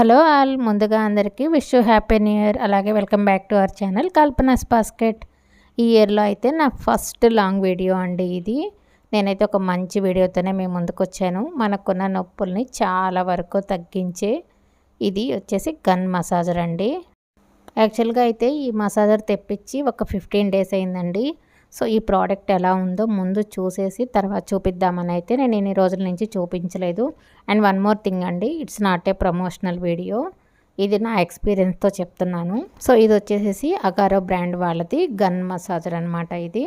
Hello all ముందుగా అందరికీ wish happy new year. అలాగే welcome back to our channel Kalpana's basket. ఈ ఇయర్లో అయితే నా ఫస్ట్ లాంగ్ వీడియో అండి ఇది. నేనైతే ఒక మంచి వీడియోతోనే మేము ముందుకు వచ్చాను. మనకున్న నొప్పుల్ని చాలా వరకు తగ్గించే ఇది వచ్చేసి గన్ మసాజర్ అండి. యాక్చువల్గా అయితే ఈ మసాజర్ తెప్పించి ఒక ఫిఫ్టీన్ డేస్ అయిందండి. సో ఈ ప్రోడక్ట్ ఎలా ఉందో ముందు చూసేసి తర్వాత చూపిద్దామని అయితే నేను ఇన్ని రోజుల నుంచి చూపించలేదు. అండ్ వన్ మోర్ థింగ్ అండి it's not a promotional video. ఇది నా ఎక్స్పీరియన్స్తో చెప్తున్నాను. సో ఇది వచ్చేసేసి అగారో బ్రాండ్ వాళ్ళది గన్ మసాజర్ అనమాట ఇది.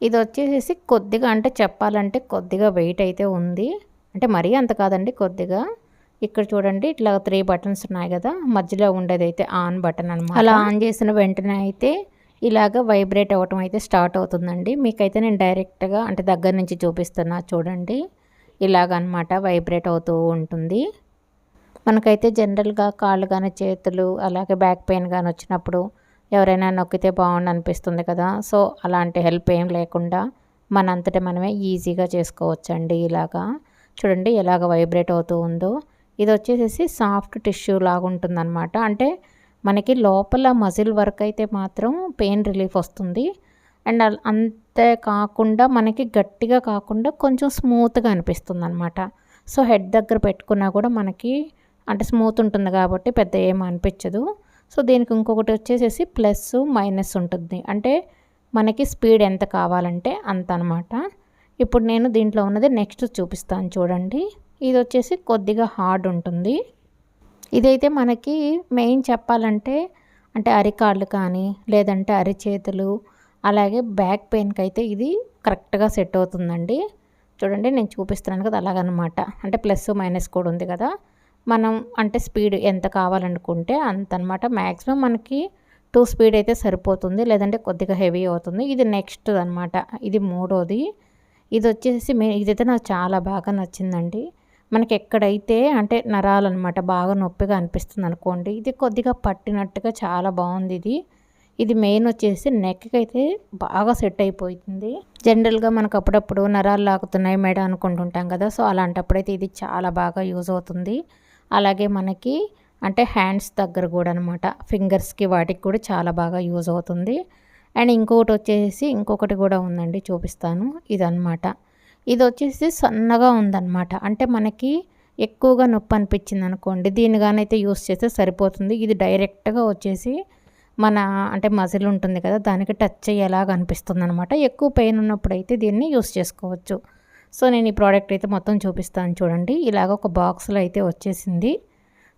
ఇది వచ్చేసేసి కొద్దిగా అంటే చెప్పాలంటే కొద్దిగా వెయిట్ అయితే ఉంది. అంటే మరీ అంత కాదండి కొద్దిగా. ఇక్కడ చూడండి ఇట్లా త్రీ బటన్స్ ఉన్నాయి కదా మధ్యలో ఉండేది అయితే ఆన్ బటన్ అనమాట అలా ఆన్ చేసిన వెంటనే అయితే ఇలాగ వైబ్రేట్ అవ్వటం అయితే స్టార్ట్ అవుతుందండి. మీకైతే నేను డైరెక్ట్గా అంటే దగ్గర నుంచి చూపిస్తున్నా చూడండి. ఇలాగనమాట వైబ్రేట్ అవుతూ ఉంటుంది. మనకైతే జనరల్గా కాళ్ళు కానీ చేతులు అలాగే బ్యాక్ పెయిన్ కానీ వచ్చినప్పుడు ఎవరైనా నొక్కితే బాగుండు అనిపిస్తుంది కదా. సో అలాంటి హెల్ప్ ఏం లేకుండా మనంతటా మనమే ఈజీగా చేసుకోవచ్చండి ఇలాగా. చూడండి ఎలాగ వైబ్రేట్ అవుతూ ఉందో. ఇది వచ్చేసేసి సాఫ్ట్ టిష్యూ లాగా ఉంటుందన్నమాట అంటే మనకి లోపల మజిల్ వర్క్ అయితే మాత్రం పెయిన్ రిలీఫ్ వస్తుంది. అండ్ అంతే కాకుండా మనకి గట్టిగా కాకుండా కొంచెం స్మూత్గా అనిపిస్తుంది అనమాట సో హెడ్ దగ్గర పెట్టుకున్నా కూడా మనకి అంటే స్మూత్ ఉంటుంది కాబట్టి పెద్ద ఏం అనిపించదు. సో దీనికి ఇంకొకటి వచ్చేసేసి ప్లస్ మైనస్ ఉంటుంది. అంటే మనకి స్పీడ్ ఎంత కావాలంటే అంత అనమాట ఇప్పుడు నేను దీంట్లో ఉన్నది నెక్స్ట్ చూపిస్తాను చూడండి. ఇది వచ్చేసి కొద్దిగా హార్డ్ ఉంటుంది. ఇదైతే మనకి మెయిన్ చెప్పాలంటే అంటే అరికాళ్ళు కానీ లేదంటే అరిచేతులు అలాగే బ్యాక్ పెయిన్కి అయితే ఇది కరెక్ట్గా సెట్ అవుతుందండి. చూడండి నేను చూపిస్తున్నాను కదా అలాగనమాట. అంటే ప్లస్ మైనస్ కూడా ఉంది కదా. మనం అంటే స్పీడ్ ఎంత కావాలనుకుంటే అంత అనమాట మ్యాక్సిమం మనకి టూ స్పీడ్ అయితే సరిపోతుంది లేదంటే కొద్దిగా హెవీ అవుతుంది. ఇది నెక్స్ట్ అనమాట. ఇది మూడోది. ఇది వచ్చేసి మే ఇదైతే నాకు చాలా బాగా నచ్చిందండి. మనకి ఎక్కడైతే అంటే నరాలు అనమాట బాగా నొప్పిగా అనిపిస్తుంది అనుకోండి ఇది కొద్దిగా పట్టినట్టుగా చాలా బాగుంది ఇది. ఇది మెయిన్ వచ్చేసి నెక్కి అయితే బాగా సెట్ అయిపోతుంది. జనరల్గా మనకు అప్పుడప్పుడు నరాలు లాగుతున్నాయి మేడ అనుకుంటుంటాం కదా సో అలాంటప్పుడైతే ఇది చాలా బాగా యూజ్ అవుతుంది. అలాగే మనకి అంటే హ్యాండ్స్ దగ్గర కూడా అనమాట ఫింగర్స్కి వాటికి కూడా చాలా బాగా యూజ్ అవుతుంది. అండ్ ఇంకొకటి వచ్చేసి ఇంకొకటి కూడా ఉందండి చూపిస్తాను ఇదనమాట. ఇది వచ్చేసి సన్నగా ఉందన్నమాట. అంటే మనకి ఎక్కువగా నొప్పి అనిపించింది అనుకోండి దీనిగానైతే యూస్ చేస్తే సరిపోతుంది. ఇది డైరెక్ట్గా వచ్చేసి మన అంటే మజిల్ ఉంటుంది కదా దానికి టచ్ అయ్యేలాగా అనిపిస్తుంది అనమాట ఎక్కువ పెయిన్ ఉన్నప్పుడు అయితే దీన్ని యూస్ చేసుకోవచ్చు. సో నేను ఈ ప్రోడక్ట్ అయితే మొత్తం చూపిస్తాను చూడండి. ఇలాగ ఒక బాక్స్లో అయితే వచ్చేసింది.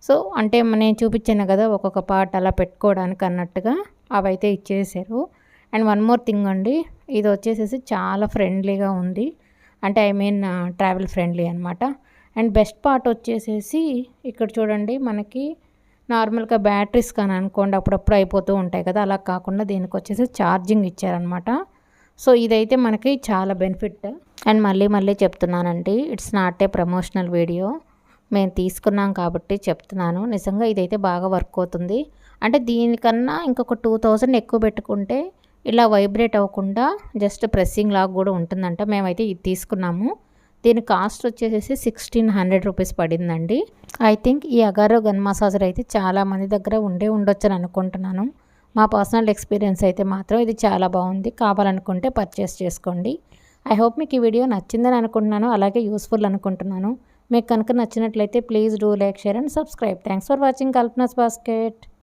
సో అంటే నేను చూపించాను కదా ఒక్కొక్క పార్ట్ అలా పెట్టుకోవడానికి అన్నట్టుగా అవైతే ఇచ్చేసారు. అండ్ వన్ మోర్ థింగ్ అండి ఇది వచ్చేసేసి చాలా ఫ్రెండ్లీగా ఉంది. అంటే ఐ మీన్ ట్రావెల్ ఫ్రెండ్లీ అనమాట అండ్ బెస్ట్ పార్ట్ వచ్చేసేసి ఇక్కడ చూడండి మనకి నార్మల్గా బ్యాటరీస్ కానీ అనుకోండి అప్పుడప్పుడు అయిపోతూ ఉంటాయి కదా అలా కాకుండా దీనికి వచ్చేసి ఛార్జింగ్ ఇచ్చారనమాట సో ఇదైతే మనకి చాలా బెనిఫిట్ అండ్ మళ్ళీ మళ్ళీ చెప్తున్నానండి it's not a promotional video మేము తీసుకున్నాం కాబట్టి చెప్తున్నాను. నిజంగా ఇదైతే బాగా వర్క్ అవుతుంది. అంటే దీనికన్నా ఇంకొక టూ థౌజండ్ ఎక్కువ పెట్టుకుంటే ఇలా వైబ్రేట్ అవ్వకుండా జస్ట్ ప్రెస్సింగ్ లాగా కూడా ఉంటుందంట. మేమైతే ఇది తీసుకున్నాము. దీని కాస్ట్ వచ్చేసి సిక్స్టీన్ హండ్రెడ్ రూపీస్ పడిందండి. ఐ థింక్ ఈ అగారో గన్ మసాజర్ అయితే చాలా మంది దగ్గర ఉండే ఉండొచ్చని అనుకుంటున్నాను. మా పర్సనల్ ఎక్స్పీరియన్స్ అయితే మాత్రం ఇది చాలా బాగుంది. కావాలనుకుంటే పర్చేస్ చేసుకోండి. ఐ హోప్ మీకు ఈ వీడియో నచ్చిందని అనుకుంటున్నాను. అలాగే యూస్ఫుల్ అనుకుంటున్నాను. మీకు కనుక నచ్చినట్లయితే please do like share and subscribe. Thanks for watching Kalpana's basket.